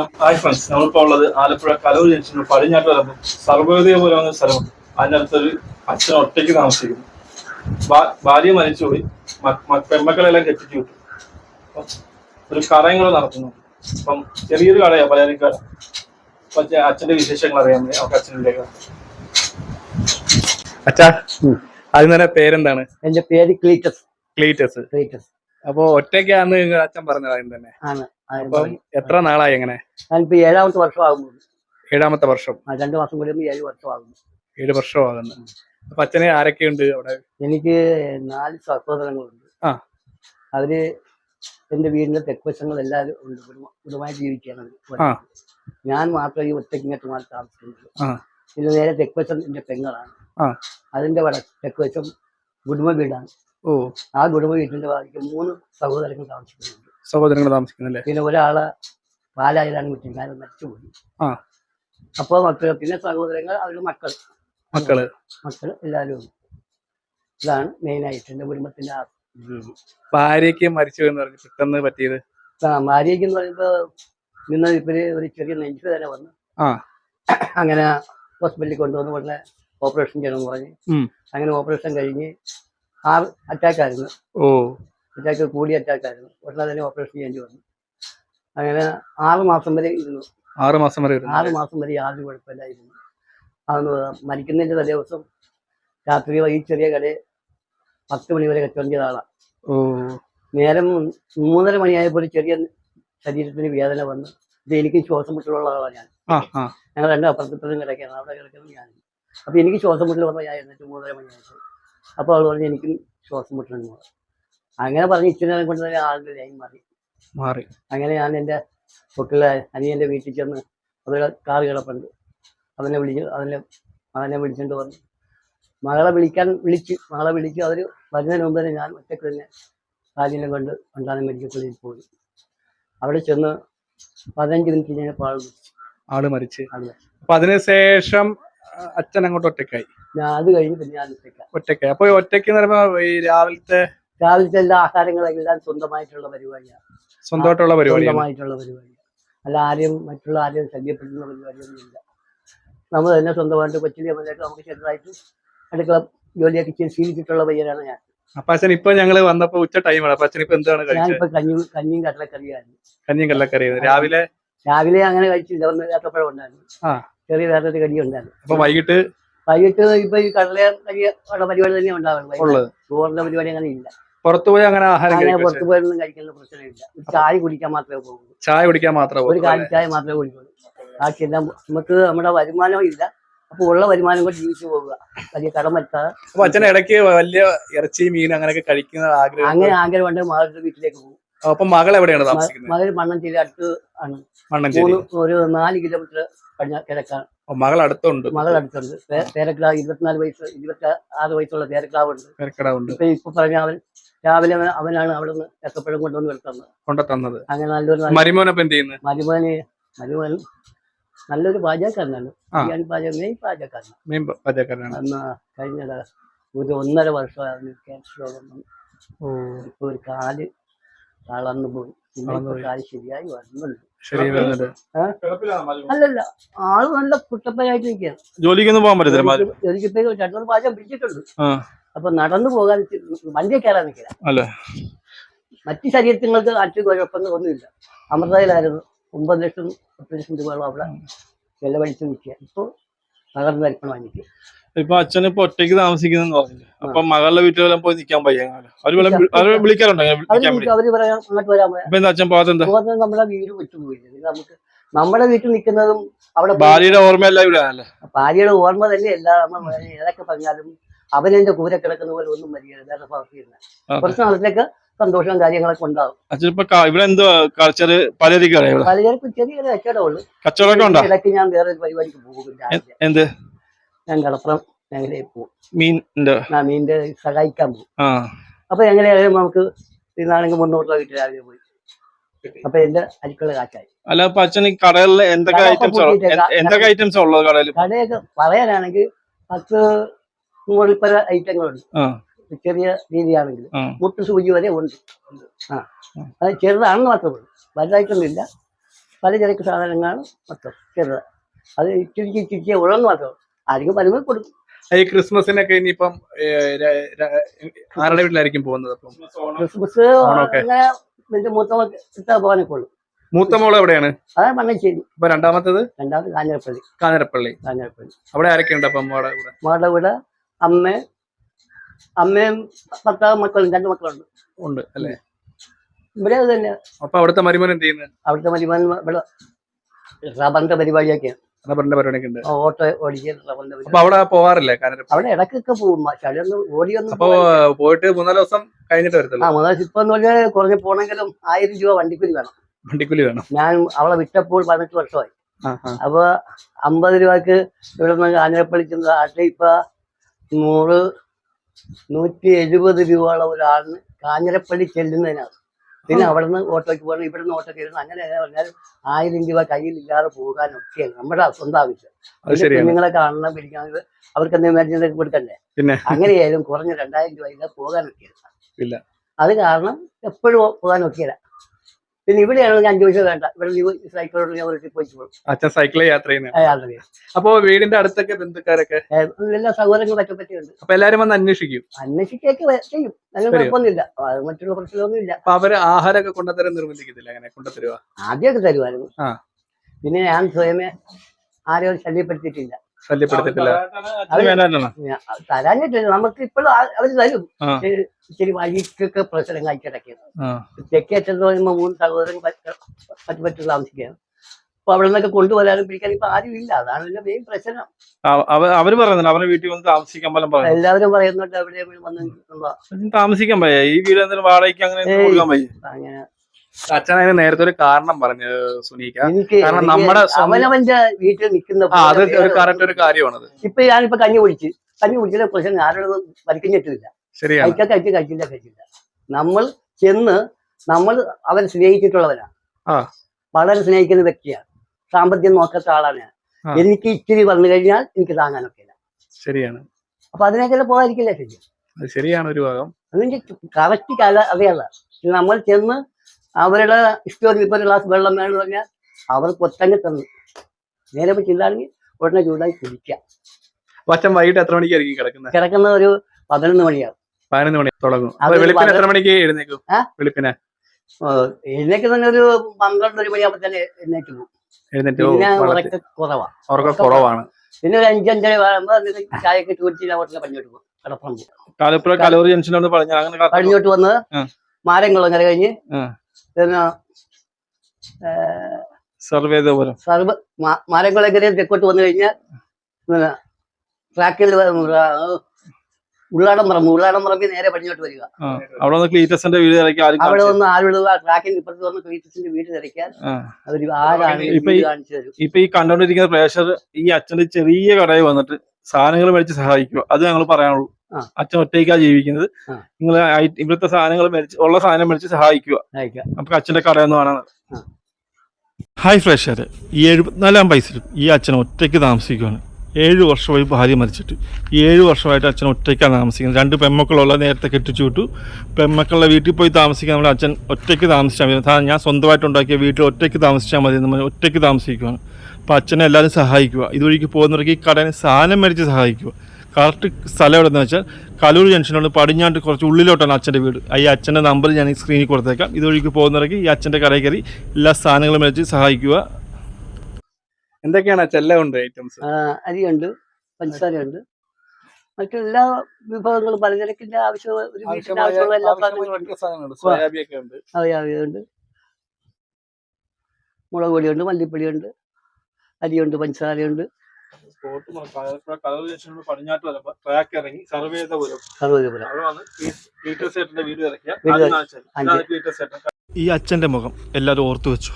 Hi friends. നമ്മളിപ്പോ ഉള്ളത് ആലപ്പുഴ കലൂർ ജംഗ്ഷനിൽ പടിഞ്ഞാട്ട് വരുമ്പോൾ സർവോദയ പോലെ വന്ന സ്ഥലമുണ്ട് അതിന്റെ അടുത്തൊരു അച്ഛൻ ഒറ്റയ്ക്ക് താമസിക്കുന്നു. ഭാര്യ മരിച്ചുപോയി പെമ്മക്കളെല്ലാം കെട്ടിച്ചു വിട്ടു. അപ്പം ഒരു കടയും കൂടെ നടത്തുന്നു അപ്പം ചെറിയൊരു കടയാണ് പലചരക്ക് കട. അപ്പൊ അച്ഛ- അച്ഛന്റെ വിശേഷങ്ങൾ അറിയാൻ വേണ്ടി അവർക്ക് അച്ഛനിലേക്ക് അച്ഛാ ആദ്യം തന്നെ പേരെന്താണ്? എന്റെ പേര് ക്ലീറ്റസ്. ക്ലീറ്റസ്. ക്ലീറ്റസ്. അപ്പൊ ഒറ്റയ്ക്കാന്ന് അച്ഛൻ പറഞ്ഞത് ആദ്യം തന്നെ? ആണ്. എത്ര നാളായി എങ്ങനെ ഞാനിപ്പോ ഏഴാമത്തെ വർഷമാകുന്നു. ഏഴാമത്തെ വർഷം. രണ്ടു മാസം കൂടി ഏഴ് വർഷമാകുന്നു. ഏഴ് വർഷമാകുന്നു. അപ്പൊ അച്ഛന് ആരൊക്കെയുണ്ട് അവിടെ? എനിക്ക് നാല് സഹോദരങ്ങളുണ്ട്. ആ. അവർ എന്റെ വീടിന്റെ തെക്കുവശങ്ങൾ എല്ലാവരും ഉണ്ട്. ഒരുമായി കുടുംബമായി ജീവിക്കുകയാണ്. ഞാൻ മാത്രമേ ഈ ഒറ്റയ്ക്ക് ഇങ്ങോട്ട് മാറി താമസിക്കുന്നുള്ളൂ. ആ. ഇത് നേരെ തെക്കുവശം എന്റെ പെങ്ങളാണ്. അതിന്റെ വട തെക്കുവശം കുടുംബ വീടാണ്. ഓ. ആ കുടുംബ വീട്ടിന്റെ ഭാഗത്ത് മൂന്ന് സഹോദരങ്ങൾ താമസിക്കുന്നുണ്ട്. സഹോദരങ്ങൾ താമസിക്കുന്നല്ലേ? പിന്നെ ഒരാൾ പാലായിലാണ് കുറ്റിക്കാരൻ മരിച്ചുപോയി. ആ. അപ്പോൾ മക്കൾ പിന്നെ സഹോദരങ്ങൾ അവരുടെ മക്കൾ മക്കൾ. മക്കൾ എല്ലാവരും ഉണ്ട്. ഇതാണ് മെയിനായിട്ട് എന്റെ കുടുംബത്തിന്റെ ആ ഭാര്യയ്ക്ക് മരിച്ചു എന്ന് പറഞ്ഞു പെട്ടെന്ന് പറ്റിയത്? ആ ഭാര്യയ്ക്ക് എന്ന് പറയുമ്പോൾ ഇന്ന് ഇവർ ഒരു ചെറിയ നെഞ്ചു തന്നെ വന്ന്. ആ. അങ്ങനെ ഹോസ്പിറ്റലിൽ കൊണ്ടുവന്ന് ഉടനെ ഓപ്പറേഷൻ ചെയ്യണമെന്ന് പറഞ്ഞ്. ഉം. അങ്ങനെ ഓപ്പറേഷൻ കഴിഞ്ഞ് ആ അറ്റാക്ക് ആയിരുന്നു ഓ. അറ്റാക്ക് കൂടിയ അറ്റാക്ക് ആയിരുന്നു ഉടനെ തന്നെ ഓപ്പറേഷൻ ചെയ്യേണ്ടി വന്നു. അങ്ങനെ ആറ് മാസം വരെ ഇരുന്നു. ആറ് മാസം വരെ ആറ് മാസം വരെ യാതൊരു കുഴപ്പമില്ലായിരുന്നു. അതെന്ന് മരിക്കുന്നതിന്റെ തലേ ദിവസം രാത്രി ഈ ചെറിയ കടയിൽ പത്ത് മണി വരെ കച്ചവടം ചെയ്ത ആളാണ് നേരം മൂന്നര മണിയായപ്പോൾ ഒരു ചെറിയ ശരീരത്തിന് വേദന വന്നു. ഇത് എനിക്ക് ശ്വാസം മുട്ടലുള്ള ആളാണ് ഞാൻ. ഞങ്ങൾ രണ്ടും അപ്പുറത്തിപ്പുറത്തും കിടക്കുകയാണ്. അവിടെ കിടക്കുന്നത് ഞാൻ അപ്പൊ എനിക്ക് ശ്വാസം മുട്ടൽ വന്നു ഞാൻ എന്നിട്ട് മൂന്നര മണിയായിട്ട് അപ്പോൾ അവൾ പറഞ്ഞു എനിക്കും ശ്വാസം പറഞ്ഞു അങ്ങനെ പറഞ്ഞ് ഇച്ചിരി കൊണ്ട് തന്നെ ആളുടെ ലൈൻ മാറി. മാറി. അങ്ങനെ ഞാൻ എന്റെ മക്കളെ അനിയന്റെ വീട്ടിൽ ചെന്ന് അവിടെ കാറ് കിടപ്പുണ്ട്. അതിനെ വിളിച്ചു അവനെ മകനെ വിളിച്ചുകൊണ്ട് വന്നു. മകളെ വിളിക്കാൻ വിളിച്ച് മകളെ വിളിച്ച് അവർ വരുന്നതിന് മുമ്പ് തന്നെ ഞാൻ ഒറ്റയ്ക്ക് തന്നെ കാലിനെ കൊണ്ട് ഉണ്ടാകുന്ന മെഡിക്കൽ കോളേജിൽ പോയി അവിടെ ചെന്ന് പതിനഞ്ച് മിനിറ്റ് ഞാൻ ആൾ മരിച്ചു. ആൾ മരിച്ച്. അപ്പൊ അതിനുശേഷം അച്ഛൻ അങ്ങോട്ട് ഒറ്റക്കായി ഞാൻ അത് കഴിഞ്ഞ് പിന്നെ ഞാൻ ഒറ്റക്കായി ഒറ്റക്കായി അപ്പൊ ഒറ്റയ്ക്ക് ഒറ്റയ്ക്ക് എന്ന് പറയുമ്പോ ഈ രാവിലത്തെ രാവിലത്തെ എല്ലാ ആഹാരങ്ങളെല്ലാം സ്വന്തമായിട്ടുള്ള പരിപാടിയാണ് സ്വന്തമായിട്ടുള്ള പരിപാടി സ്വന്തമായിട്ടുള്ള പരിപാടിയാണ് അല്ല ആരെയും മറ്റുള്ള ആരെയും ശല്യപ്പെടുത്തുന്ന പരിപാടിയൊന്നുമില്ല. നമ്മൾ തന്നെ സ്വന്തമായിട്ട് കൊച്ചിലെ മുതലൊക്കെ നമുക്ക് ചെറുതായിട്ട് അടുക്കള ജോലിയൊക്കെ ചെയ്ത് ശീലിച്ചിട്ടുള്ള പയ്യനാണ് ഞാൻ. അപ്പാച്ചൻ ഇപ്പൊ ഞങ്ങൾ വന്നപ്പോ ഉച്ച ടൈമാണ് അപ്പാച്ചൻ ഇപ്പൊ എന്താണ് ഞാനിപ്പോ കഞ്ഞി കഞ്ഞിയും കടലക്കറിയായിരുന്നു. കഞ്ഞിയും കടലക്കറിയായിരുന്നു. രാവിലെ? രാവിലെ അങ്ങനെ കഴിച്ചില്ല. ഒന്ന് ഏത്തപ്പഴം ഉണ്ടായിരുന്നു. ചെറിയ വേറെ കടി ഉണ്ടായിരുന്നു. അപ്പൊ വൈകിട്ട്? വൈകിട്ട് ഇപ്പൊ ഈ കടല കഞ്ഞി പരിപാടി തന്നെ ഉണ്ടാവുള്ളൂ. ചോറിന്റെ പരിപാടി അങ്ങനെ ഇല്ല. പുറത്തു പോയി അങ്ങനെ ആഹാരം അങ്ങനെ പുറത്തു പോയൊന്നും കഴിക്കുന്ന പ്രശ്നമില്ല. ചായ കുടിക്കാൻ മാത്രമേ പോകുള്ളൂ. ചായ കുടിക്കാൻ മാത്രമേ ഒരു കാലി ചായ മാത്രമേ കുടിക്കുള്ളൂ. ബാക്കിയെല്ലാം നമുക്ക് നമ്മുടെ വരുമാനവും ഇല്ല. അപ്പൊ ഉള്ള വരുമാനം കൊണ്ട് ജീവിച്ചു പോവുക. വലിയ കടം പറ്റാതെ അപ്പൊ അച്ഛൻ ഇടയ്ക്ക് വലിയ ഇറച്ചി മീൻ അങ്ങനെയൊക്കെ കഴിക്കുന്ന ആഗ്രഹം അങ്ങനെ ആഗ്രഹം ഉണ്ടെങ്കിൽ മകളുടെ വീട്ടിലേക്ക് പോകും. അപ്പൊ മകൾ എവിടെയാണ് താമസിക്കുന്നത്? മകൾ മണ്ണഞ്ചേരി അടുത്ത് ആണ്. മണ്ണഞ്ചേരി. ഒരു നാല് കിലോമീറ്റർ കഴിഞ്ഞ കിഴക്കാണ് മകൾ അടുത്തുണ്ട്. മകൾ അടുത്തുണ്ട്. പേരക്കിടാവ് ഇരുപത്തിനാല് വയസ്സ് ഇരുപത്തി ആറ് വയസ്സുള്ള ഉണ്ട് പേരക്കടവുണ്ട് ഇപ്പൊ ഇപ്പൊ പറഞ്ഞ അവൻ രാവിലെ അവനാണ് അവിടെ നിന്ന് ഏത്തപ്പഴം കൊണ്ടുവന്ന് എടുത്തത് കൊണ്ട തന്നത് അങ്ങനെ നല്ലൊരു നല്ല മരിമോനപ്പൊ എന്ത് ചെയ്യുന്നു? മരുമോന് മരുമോൻ നല്ലൊരു പാചകക്കാരനാണ്. ബിരിയാണി പാചകം മെയിൻ പാചകക്കാരനാണ്. മെയിൻ പാചകക്കാരനാണ്. എന്നാ കഴിഞ്ഞ ഒരു ഒന്നര വർഷം ക്യാൻസർ രോഗം. ഓ. ഇപ്പൊ ഒരു കാൽ തളർന്നു പോയി. ഇപ്പൊ ശരിയായി വരുന്നുണ്ട് അല്ലല്ല ആൾ നല്ല കുട്ടപ്പനായിട്ട് നിൽക്കുകയാണ്. ജോലിക്കൊന്നും പോകാൻ പറ്റത്തില്ല എനിക്കിപ്പോ രണ്ടു പാചകം പിടിച്ചിട്ടുണ്ട്. അപ്പൊ നടന്നു പോകാൻ വണ്ടിയെ കയറാൻ നിൽക്കില്ല അല്ലേ? മറ്റു ശരീരങ്ങൾക്ക് അച്ഛൻ കുഴപ്പമൊന്നും ഒന്നുമില്ല അമൃതയിലായിരുന്നു. ഒമ്പത് ലക്ഷം പത്ത് ലക്ഷം രൂപയോളം അവിടെ ചെലവഴിച്ചു നിൽക്കുക ഇപ്പോൾ തകർന്നു വരക്കണം എനിക്ക് ഇപ്പൊ അച്ഛൻ ഇപ്പൊ ഒറ്റയ്ക്ക് താമസിക്കുന്നെന്ന് പറഞ്ഞില്ലേ? അപ്പൊ മകളുടെ വീട്ടിലെല്ലാം പോയി നിൽക്കാൻ പയ്യ അവർ വിളിക്കാറുണ്ടോ അച്ഛൻ പോകാത്ത നമ്മുടെ വീട് വിട്ടുപോയില്ല ഇത് നമുക്ക് നമ്മുടെ വീട്ടിൽ നിൽക്കുന്നതും അവിടെ ഭാര്യയുടെ ഓർമ്മയെല്ലാം ഇവിടെ ഭാര്യയുടെ ഓർമ്മ തന്നെയല്ല നമ്മൾ ഏതൊക്കെ പറഞ്ഞാലും അവനെന്റെ കൂരെ കിടക്കുന്ന പോലെ ഒന്നും മര്യാദ വേറെ. കുറച്ച് നാളത്തേക്ക് സന്തോഷവും കാര്യങ്ങളൊക്കെ ഉണ്ടാവും. ഇവിടെ എന്തോ കൾച്ചർ പലചരക്ക് ചെറിയ ചെറിയ കച്ചവടമുള്ളൂ കച്ചവടമൊക്കെ ഉണ്ടോ? ഇടയ്ക്ക് ഞാൻ വേറെ ഒരു പരിപാടിക്ക് പോകും രാവിലെ. എന്ത്? ഞാൻ കളപ്പുറം ഞങ്ങളെ പോകും. മീനിന്റെ സഹായിക്കാൻ പോകും. ആ. അപ്പൊ ഞങ്ങളെ നമുക്ക് ഇന്നാണെങ്കിൽ മുന്നൂറ് രൂപ കിട്ടി രാവിലെ പോയി. അപ്പൊ എന്റെ അരിക്കുള്ള കാറ്റായി. അല്ല അപ്പൊ അച്ഛൻ ഈ കടകളിൽ എന്തൊക്കെ ഐറ്റംസ് പൂട്ടിയിട്ടേക്കാ. എന്തൊക്കെ ഐറ്റംസ് ഉള്ളത് കടയിൽ? കടയൊക്കെ പറയാനാണെങ്കിൽ പത്ത് നൂറിൽ പല ഐറ്റങ്ങളുണ്ട് ആ. ചെറിയ രീതിയാണെങ്കിൽ മുട്ട് സൂചി വരെ ഉണ്ട്. ആ. അത് ചെറുതാണെന്ന് മാത്രമേ ഉള്ളൂ. വലുതായിട്ടൊന്നുമില്ല. പലചരക്ക് സാധനങ്ങളാണ് മൊത്തം ചെറുത്. അത് ഇച്ചിരി ചുരുക്കിയ ഉള്ളെന്ന് മാത്രം ആരെങ്കിലും വരുമ്പോൾ കൊടുക്കും. ഈ ക്രിസ്മസിനൊക്കെ ഇനിയിപ്പം ആരുടെ വീട്ടിലായിരിക്കും പോകുന്നത് അപ്പം? ക്രിസ്മസ്. അങ്ങനെ മൂത്ത പോകാനൊക്കെ ഉള്ളു. മൂത്ത മോൾ എവിടെയാണ്? അതാ മണ്ണശ്ശേരി. അപ്പൊ രണ്ടാമത്തത്? രണ്ടാമത് കാഞ്ഞിരപ്പള്ളി. കാഞ്ഞിരപ്പള്ളി. കാഞ്ഞിരപ്പള്ളി. അവിടെ അപ്പം മോടെ കൂടെ? മകളുടെ വീട് അമ്മ അമ്മയും ഭർത്താവും മക്കളും രണ്ട് മക്കളുണ്ട്. ഉണ്ട് അല്ലേ? ഇവിടെ അത് തന്നെ. അപ്പൊ അവിടുത്തെ മരുമോൻ എന്ത് ചെയ്യുന്നത് അവിടുത്തെ മരുമാൻ ഇവിടെ റബ്ബറിന്റെ പരിപാടിയൊക്കെയാണ് റബ്ബറിന്റെ പരിപാടിയൊക്കെ ഉണ്ട്. ഓട്ടോ ഓടിക്കുക റബ്ബറിന്റെ പരിപാടി. അപ്പൊ അവിടെ പോവാറില്ലേ? കാഞ്ഞിരപ്പള്ളി അവിടെ ഇടയ്ക്കൊക്കെ പോകും. ചളിയൊന്നും ഓടിയൊന്നും അപ്പൊ പോയിട്ട് മൂന്നാൽ ദിവസം കഴിഞ്ഞിട്ട് ആ ഇപ്പൊ എന്ന് പറഞ്ഞാൽ കുറഞ്ഞ് പോണെങ്കിലും ആയിരം രൂപ വണ്ടിക്കൂലി വേണം. വണ്ടിക്കൂലി വേണം. ഞാൻ അവളെ വിട്ടപ്പോൾ പതിനെട്ട് വർഷമായി. അപ്പൊ അമ്പത് രൂപക്ക് ഇവിടെ നിന്ന് ആഞ്ഞിരപ്പള്ളിക്കുന്ന ആട്ടിപ്പ ഇപ്പൊ നൂറ് നൂറ്റി എഴുപത് രൂപയുള്ള ഒരാളിന് കാഞ്ഞിരപ്പള്ളി ചെല്ലുന്നതിനാണ്. പിന്നെ അവിടെ നിന്ന് ഓട്ടോയ്ക്ക് പോകണം ഇവിടെ നിന്ന് ഓട്ടോ കയറുന്നു അങ്ങനെ പറഞ്ഞാൽ ആയിരം രൂപ കയ്യിലില്ലാതെ പോകാനൊക്കെയാണ് നമ്മുടെ സ്വന്തം ആവശ്യം. കുഞ്ഞുങ്ങളെ കാണണം പിടിക്കാൻ അവർക്ക് എന്തെങ്കിലും മരുന്നൊക്കെ കൊടുക്കണ്ടേ? പിന്നെ അങ്ങനെയായാലും കുറഞ്ഞ രണ്ടായിരം രൂപ ഇല്ല പോകാനൊക്കെയാണ്. അത് കാരണം എപ്പോഴും പോകാനൊക്കെയില്ല പിന്നെ ഇവിടെയാണെങ്കിൽ അഞ്ചു പൈസ വേണ്ട ഇവിടെ സൈക്കിളോട് ഞാൻ വീട്ടിൽ പോയി. അച്ഛൻ സൈക്കിളിൽ യാത്ര ചെയ്യുന്നത് അപ്പോ വീടിന്റെ അടുത്തൊക്കെ ബന്ധുക്കാരൊക്കെ? എല്ലാ സൗകര്യങ്ങളൊക്കെ പറ്റിയുണ്ട് അപ്പൊ എല്ലാരും വന്ന് അന്വേഷിക്കും? അന്വേഷിക്കൊക്കെ ചെയ്യും. അങ്ങനെ? കുഴപ്പമൊന്നുമില്ല. മറ്റുള്ള പ്രശ്നമൊന്നുമില്ല. അപ്പൊ അവർ ആഹാരമൊക്കെ കൊണ്ടുതരാൻ നിർബന്ധിക്കത്തില്ല? അങ്ങനെ കൊണ്ടുതരുക ആദ്യമൊക്കെ തരുമായിരുന്നു. പിന്നെ ഞാൻ സ്വയമേ ആരെയും ശല്യപ്പെടുത്തിയിട്ടില്ല. ശല്യപ്പെടുത്തിട്ടില്ല. അത് ഞാൻ- തരാഞ്ഞിട്ടില്ല. നമുക്ക് ഇപ്പോഴും അവർ തരും. ഇച്ചിരി- വഴിക്കൊക്കെ പ്രശ്നം കഴിച്ചിടയ്ക്ക് തെക്കേ അറ്റത്ത് പറയുമ്പോൾ മൂന്ന് സഹോദരൻ പറ്റി പറ്റി താമസിക്കുകയാണ്. അപ്പൊ അവിടെ നിന്നൊക്കെ കൊണ്ടുവരാനും പിടിക്കാൻ ഇപ്പൊ ആരും ഇല്ല. അതാണ് മെയിൻ പ്രശ്നം. അവ- അവ- അവർ പറയുന്നുണ്ട്. അവരുടെ വീട്ടിൽ വന്ന് താമസിക്കാൻ പോലും പറയുന്നു എല്ലാവരും പറയുന്നുണ്ട് അവിടെ വന്ന് താമസിക്കാൻ പയ്യ ഈ വീട് വാടകയ്ക്ക് അങ്ങനെ അങ്ങനെ അതിന് നേരത്തെ ഒരു കാരണം പറഞ്ഞു സുനീക്ക. എനിക്ക് കാരണം നമ്മുടെ സ്വന്തം- അവനവന്റെ വീട്ടിൽ നിൽക്കുന്ന ആ അത് ഒരു കറക്റ്റ് ഒരു കാര്യമാണത്. ഇപ്പൊ ഞാനിപ്പോ കഞ്ഞി കുടിച്ച് കഞ്ഞി കുടിച്ചതിന്റെ പ്രശ്നം ആരോടും വലിക്കഞ്ഞിട്ടില്ല ശരിയാണ്. കഴിക്കാൻ കഴിച്ച് കഴിച്ചില്ല കഴിച്ചില്ല. നമ്മൾ ചെന്ന് നമ്മൾ അവൻ സ്നേഹിച്ചിട്ടുള്ളവനാണ് ആ. വളരെ സ്നേഹിക്കുന്ന വ്യക്തിയാണ്. സാമ്പത്തികം നോക്കാത്ത ആളാണ് ഞാൻ. ആ. എനിക്ക് ഇച്ചിരി വന്നു കഴിഞ്ഞാൽ എനിക്ക് താങ്ങാനൊക്കെയില്ല ശരിയാണ്. അപ്പൊ അതിനൊക്കെ പോകാതിരിക്കില്ല ശരി? അത് ശരിയാണ് ഒരു ഭാഗം. അതിന്റെ കറക്റ്റ് കാല അറിയാല്ല നമ്മൾ ചെന്ന് അവരുടെ ഇഷ്ടം ഇപ്പൊ ഒരു ഗ്ലാസ് വെള്ളം വേണമെന്ന് പറഞ്ഞാൽ അവർ ഒറ്റങ്ങി തന്നു. നേരെ പോയി ചെല്ലാണെങ്കിൽ ഉടനെ ചൂടായി കുടിക്കാം. അച്ഛൻ വൈകിട്ട് എത്ര മണിക്ക് കിടക്കുന്നത്? കിടക്കുന്ന ഒരു പതിനൊന്ന് മണിയാവും. പതിനൊന്ന് മണി തുടങ്ങും. വെളുപ്പിന് എത്ര മണിക്ക് എഴുന്നേക്കും? വെളുപ്പിന്? എഴുന്നേക്ക് തന്നെ ഒരു പന്ത്രണ്ട് ഒരു മണിയാകുമ്പോ തന്നെ എഴുന്നേറ്റ് പോകും. പിന്നെ വളരെ- ഉറക്കം കുറവാണ്. പിന്നെ ഒരു അഞ്ചഞ്ചര ആകുമ്പോ ചായക്ക് കുടിച്ച് ഞാൻ ഉടനെ പഞ്ഞോട്ട് പോകും. കടപ്പുറം പോകും. കലൂർ വന്ന് ആ. കര കഴിഞ്ഞ്. പിന്നെ സർവേ സർവ മാരംകുളങ്ങര തെക്കോട്ട് വന്നു കഴിഞ്ഞാൽ പിന്നെ ട്രാക്കിൽ ഉള്ളാടം പറമ്പ് ഉള്ളാടം പറമ്പിൽ നേരെ പടിഞ്ഞോട്ട് വരിക. അവിടെ വന്ന് ക്ലീറ്റസിന്റെ വീട് അവിടെ വന്ന് ആരുള്ള ട്രാക്കിന്റെ ഇപ്പുറത്ത് വന്ന് ക്ലീറ്റസിന്റെ വീട് തിരക്കാൻ അവർ ആരാണ് ഇപ്പൊ ഈ- കാണിച്ചു തരും. ഇപ്പൊ ഈ കണ്ടോണ്ടിരിക്കുന്ന പ്രേഷർ ഈ അച്ഛന്റെ ചെറിയ കടയിൽ വന്നിട്ട് സാധനങ്ങൾ മേടിച്ച് സഹായിക്കുക. അത് ഞങ്ങൾ പറയാനുള്ളൂ. അച്ഛൻ ഒറ്റയ്ക്കാ ജീവിക്കുന്നത്. നിങ്ങൾ ഇവിടുത്തെ സാധനങ്ങൾ മേടിച്ച് ഉള്ള സാധനം മേടിച്ച് സഹായിക്കുക. നമുക്ക് അച്ഛന്റെ കടയെന്ന് കാണാൻ ആ. ഹായ് ഫ്രഷറെ ഈ എഴുപത്തിനാലാം വയസ്സിൽ ഈ അച്ഛൻ ഒറ്റയ്ക്ക് താമസിക്കുകയാണ് ഏഴ് വർഷമായി ഭാര്യ മരിച്ചിട്ട്. ഈ ഏഴ് വർഷമായിട്ട് അച്ഛൻ ഒറ്റയ്ക്കാണ് താമസിക്കുന്നത്. രണ്ട് പെമ്മക്കളുള്ള നേരത്തെ കെട്ടിച്ചു വിട്ടു. പെമ്മക്കളുടെ വീട്ടിൽ പോയി താമസിക്കാൻ നമ്മുടെ അച്ഛൻ ഒറ്റയ്ക്ക് താമസിച്ചാൽ മതി. ഞാൻ സ്വന്തമായിട്ട് ഉണ്ടാക്കിയ വീട്ടിൽ ഒറ്റയ്ക്ക് താമസിച്ചാൽ മതി എന്ന് ഒറ്റയ്ക്ക് താമസിക്കുകയാണ് അപ്പോൾ അച്ഛനെ എല്ലാവരും സഹായിക്കുക. ഇതുവഴിക്ക് പോകുന്നവർക്ക് ഈ കടയിൽ സാധനം മേടിച്ച് സഹായിക്കുക. കറക്റ്റ് സ്ഥലം എവിടെ എന്ന് വെച്ചാൽ കലൂർ ജംഗ്ഷനോട് പടിഞ്ഞാട്ട് കുറച്ച് ഉള്ളിലോട്ടാണ് അച്ഛന്റെ വീട്. ഈ അച്ഛന്റെ നമ്പർ ഞാൻ ഈ സ്ക്രീനിൽ കൊടുത്തേക്കാം. ഇതുവഴിക്ക് പോകുന്നവർക്ക് ഈ അച്ഛന്റെ കടയിൽ കയറി എല്ലാ സാധനങ്ങളും വെച്ച് സഹായിക്കുക. എന്തൊക്കെയാണ് ചെല്ലാം ഉണ്ട് ഐറ്റംസ് ആ, അരിയുണ്ട് പഞ്ചസാരയുണ്ട്. മറ്റെല്ലാ വിഭവങ്ങളും പലചരക്കിന്റെ ആവശ്യം ഒരു വീട്ടിന്റെ ആവശ്യമുള്ള എല്ലാ സാധനങ്ങളും ഉണ്ട്. മുളക് പൊടിയുണ്ട് മല്ലിപ്പൊടിയുണ്ട്. അരിയുണ്ട് പഞ്ചസാരയുണ്ട്. കലൂർ ജംഗ്ഷനോട് പടിഞ്ഞാട്ട് വരുമ്പോ ട്രാക്ക് ഇറങ്ങി സർവേ ചെയ്തപുരം അവിടെ വന്ന് പീറ്റർ സേട്ടന്റെ വീട് ഇറക്കിയ ഈ അച്ഛന്റെ മുഖം എല്ലാവരും ഓർത്തു വെച്ചു?